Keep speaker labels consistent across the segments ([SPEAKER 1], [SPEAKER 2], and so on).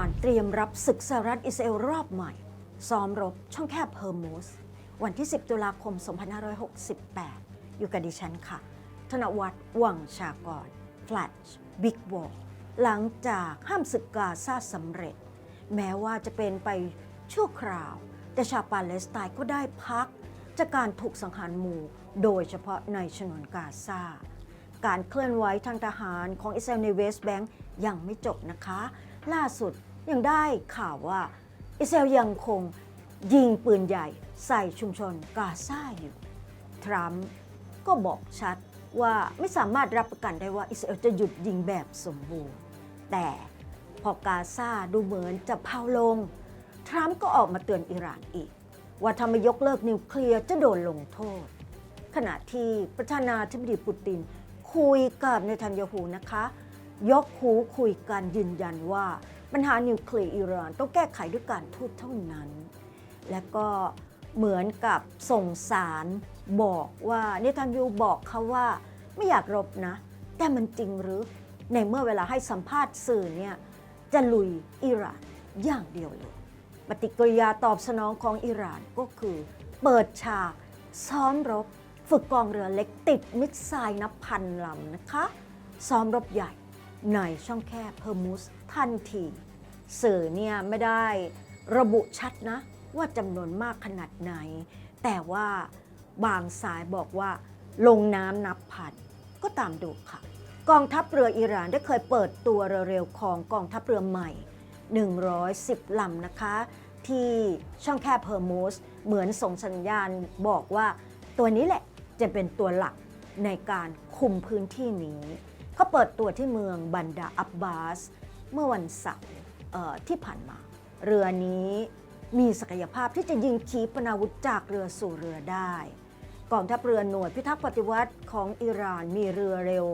[SPEAKER 1] านเตรียมรับศึกสหรัฐอิสราเอลรอบใหม่ ซ้อมรบช่องแคบเฮอร์มูสวันที่ 10 ตุลาคม 2568 อยู่กับดิฉันค่ะ ธนวัฒน์วังชากร แฟลชบิ๊กวอลหลังจากห้ามศึกกาซาสำเร็จ แม้ว่าจะเป็นไปชั่วคราว แต่ชาวปาเลสไตน์ก็ได้พัก จากการถูกสังหารหมู่โดยเฉพาะในฉนวนกาซาการเคลื่อนไหวทางทหารของอิสราเอลในเวสต์แบงก์ยังไม่จบนะคะ ล่าสุด ยังได้ข่าวว่า อิสราเอลยังคงยิงปืนใหญ่ใส่ชุมชนกาซาอยู่ ทรัมป์ก็บอกชัดว่าไม่สามารถรับประกันได้ว่าอิสราเอลจะหยุดยิงแบบสมบูรณ์ แต่พอกาซาดูเหมือนจะเผาลง ทรัมป์ก็ออกมาเตือนอิหร่านอีก ว่าถ้าไม่ยกเลิกนิวเคลียร์จะโดนลงโทษ ขณะที่ประธานาธิบดีปูติน คุยกับเนทันยาฮูนะคะ ยกหูคุยกันยืนยันว่า ปัญหานิวเคลียร์อิหร่านต้องแก้ไขด้วยการทูตเท่านั้น และก็เหมือนกับส่งสารบอกว่าเนทันยูบอกเขาว่าไม่อยากรบนะ แต่มันจริงหรือในเมื่อเวลาให้สัมภาษณ์สื่อเนี่ยจะลุยอิหร่านอย่างเดียวเลย ปฏิกิริยาตอบสนองของอิหร่านก็คือ เปิดฉากซ้อมรบ ฝึกกองเรือเล็กติดมิสไซล์นับพันลำนะคะ ซ้อมรบใหญ่ ในช่องแคบเพอร์มุสทันที สื่อเนี่ยไม่ได้ระบุชัดนะ ว่าจำนวนมากขนาดไหน แต่ว่าบางสายบอกว่าลงน้ำนับพันก็ตามดูค่ะ กองทัพเรืออิหร่านได้เคยเปิดตัวเร็วๆของกองทัพเรือใหม่ 110 ลำนะคะ ที่ช่องแคบเฮอร์มูสเหมือนส่งสัญญาณบอกว่าตัวนี้แหละจะเป็นตัวหลักในการคุมพื้นที่นี้ เขาเปิดตัวที่เมืองบันดาอับบาส เมื่อวันเสาร์ที่ผ่านมา เรือนี้มีศักยภาพที่จะยิงขีปนาวุธจากเรือสู่เรือได้กองทัพเรือหน่วยพิทักษ์ปฏิวัติของอิหร่านมีเรือเร็ว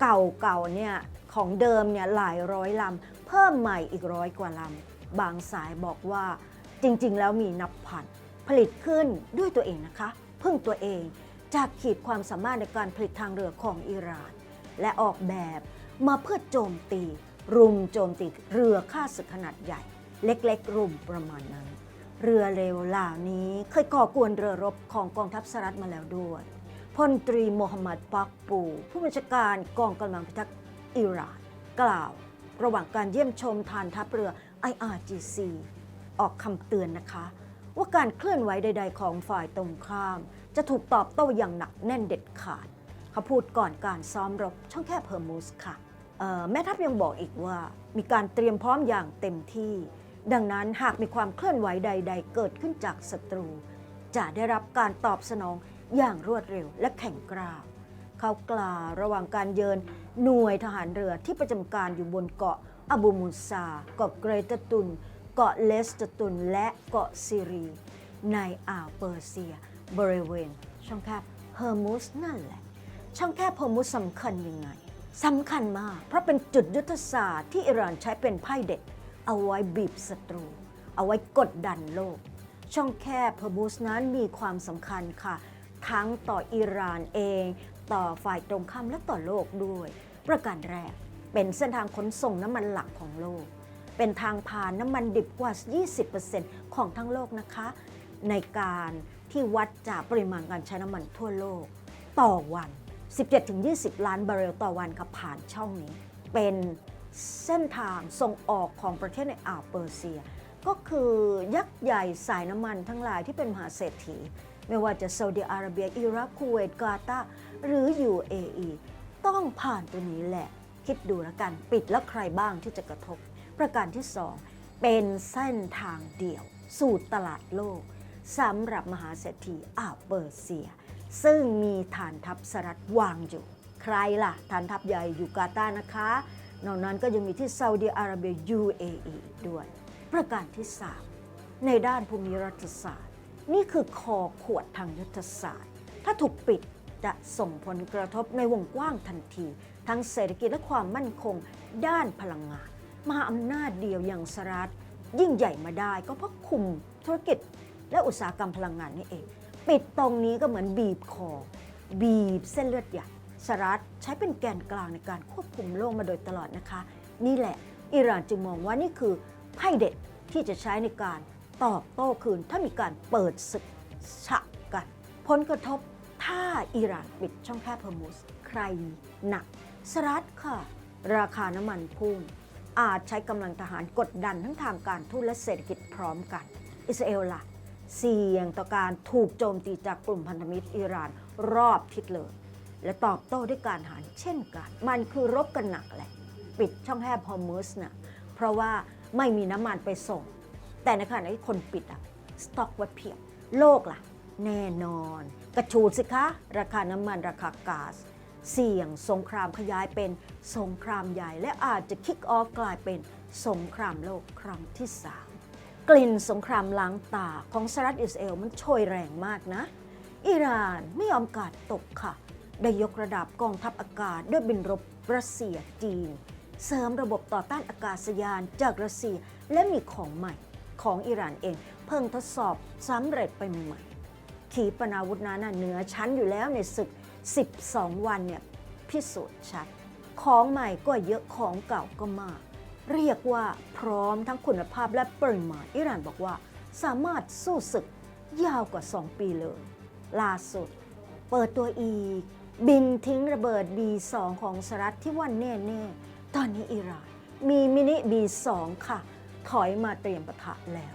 [SPEAKER 1] เก่าๆเนี่ยของเดิมเนี่ยหลายร้อยลำ เพิ่มใหม่อีกร้อยกว่าลำ บางสายบอกว่าจริงๆ แล้วมีนับพัน ผลิตขึ้นด้วยตัวเองนะคะ พึ่งตัวเองจากขีดความสามารถในการผลิตทางเรือของอิหร่าน และออกแบบมาเพื่อโจมตี รุมโจมตีเรือข้าศึกขนาดใหญ่ เล็กๆ รุมประมาณนั้น เรือเร็วเหล่านี้เคยก่อกวนเรือรบของกองทัพสหรัฐมาแล้วด้วยพลตรีโมฮัมหมัดปักปู ผู้บัญชาการกองกำลังพิทักษ์อิหร่าน กล่าว ระหว่างการเยี่ยมชมฐานทัพเรือ IRGC ออกคำเตือนนะคะ ว่าการเคลื่อนไหวใด ๆ ของฝ่ายตรงข้าม จะถูกตอบโต้อย่างหนักแน่นเด็ดขาด เขาพูดก่อนการซ้อมรบช่องแคบเฮอร์มูสค่ะแม่ทัพยังบอกอีกว่ามีการเตรียมพร้อมอย่างเต็มที่ ดังนั้นหากมีความเคลื่อนไหวใด ๆ เกิดขึ้นจากศัตรู จะได้รับการตอบสนองอย่างรวดเร็วและแข็งกร้าวเขากล่าวระหว่างการเยือนหน่วยทหารเรือที่ประจำการอยู่บนเกาะอาบูมูซาเกาะเกรตตุน เกาะเลสตตุน และเกาะซีรี ในอ่าวเปอร์เซีย บริเวณช่องแคบเฮอร์มุสนั่นแหละ ช่องแคบเฮอร์มุสสำคัญยังไงสำคัญมาก เพราะเป็นจุดยุทธศาสตร์ที่อิหร่านใช้เป็นไพ่เด็ด เอาไว้บีบศัตรู เอาไว้กดดันโลก ช่องแคบเฮอร์มุสนั้นมีความสำคัญค่ะ ทั้งต่ออิหร่านเอง ต่อฝ่ายตรงข้ามและต่อโลกด้วย ประการแรก เป็นเส้นทางขนส่งน้ำมันหลักของโลก เป็นทางผ่านน้ำมันดิบกว่า 20%ของทั้งโลกนะคะ ในการที่วัดจากปริมาณการใช้น้ำมันทั่วโลก ต่อวัน 17-20 ล้านบาร์เรลต่อวันค่ะผ่านช่องนี้ เป็นเส้นทางส่งออกของประเทศในอ่าวเปอร์เซีย ก็คือยักษ์ใหญ่สายน้ำมันทั้งหลายที่เป็นมหาเศรษฐี ไม่ว่าจะซาอุดิอาระเบีย อิรักคูเวตกาตาร์หรือ UAE ต้องผ่านตัวนี้แหละ คิดดูแล้วกันปิดแล้วใครบ้างที่จะกระทบ ประการที่ 2 เป็นเส้นทางเดี่ยว สู่ตลาดโลกสำหรับมหาเศรษฐีอ่าวเปอร์เซีย ซึ่งมีฐานทัพสหรัฐวางอยู่ ใครล่ะ ฐานทัพใหญ่อยู่กาตาร์นะคะ นอกนั้นก็ยังมีที่ซาอุดิอาระเบีย UAE ด้วย ประการที่ 3 ในด้านภูมิรัฐศาสตร์ นี่คือคอขวดทางยุทธศาสตร์ ถ้าถูกปิดจะส่งผลกระทบในวงกว้างทันที ทั้งเศรษฐกิจและความมั่นคงด้านพลังงาน มหาอำนาจเดียวอย่างสหรัฐยิ่งใหญ่มาได้ก็เพราะคุมธุรกิจและอุตสาหกรรมพลังงานนี่เอง ปิดตรงนี้ก็เหมือนบีบคอ บีบเส้นเลือดใหญ่สหรัฐใช้เป็นแกนกลางในการควบคุมโลกมาโดยตลอดนะคะ นี่แหละ อิหร่านจึงมองว่านี่คือไพ่เด็ดที่จะใช้ในการตอบโต้คืน ถ้ามีการเปิดศึกฉะกันผลกระทบถ้าอิหร่านปิดช่องแคบเฮอร์มุสใครหนักสหรัฐค่ะ ราคาน้ำมันพุ่ง อาจใช้กำลังทหารกดดันทั้งทางการทูตและเศรษฐกิจพร้อมกัน อิสราเอลล่ะ เสี่ยงต่อการถูกโจมตีจากกลุ่มพันธมิตรอิหร่านรอบทิศเลย และตอบโต้ด้วยการหารเช่นกัน มันคือรบกันหนักแหละ ปิดช่องแคบฮอร์มุสนะเพราะว่าไม่มีน้ำมันไปส่ง แต่ในขณะที่คนปิดอะสต็อกไว้เพียบโลกล่ะ แน่นอน กระชูดสิคะ ราคาน้ำมันราคาก๊าซเสี่ยงสงครามขยายเป็นสงครามใหญ่ และอาจจะคิกออฟกลายเป็นสงครามโลกครั้งที่สาม กลิ่นสงครามล้างตาของสหรัฐอิสราเอลมันโชยแรงมากนะ อิหร่านไม่ยอมกาดตกค่ะ ได้ยกระดับกองทัพอากาศด้วยบินรบรัสเซียจีน เสริมระบบต่อต้านอากาศยานจากรัสเซียและมีของใหม่ของอิหร่านเอง เพิ่งทดสอบสำเร็จไปใหม่ๆ ขีปนาวุธนั้นน่ะเหนือชั้นอยู่แล้วในศึก 12 วันเนี่ยพิสูจน์ชัด ของใหม่ก็เยอะของเก่าก็มาก เรียกว่าพร้อมทั้งคุณภาพและปริมาณอิหร่านบอกว่า สามารถสู้ศึกยาวกว่า 2 ปีเลย ล่าสุด เปิดตัวอีก บินทิ้งระเบิด B2 ของสหรัฐที่ว่าแน่ๆ ตอนนี้อิหร่าน มีมินิ B2 ค่ะ ถอยมาเตรียมปะทะแล้ว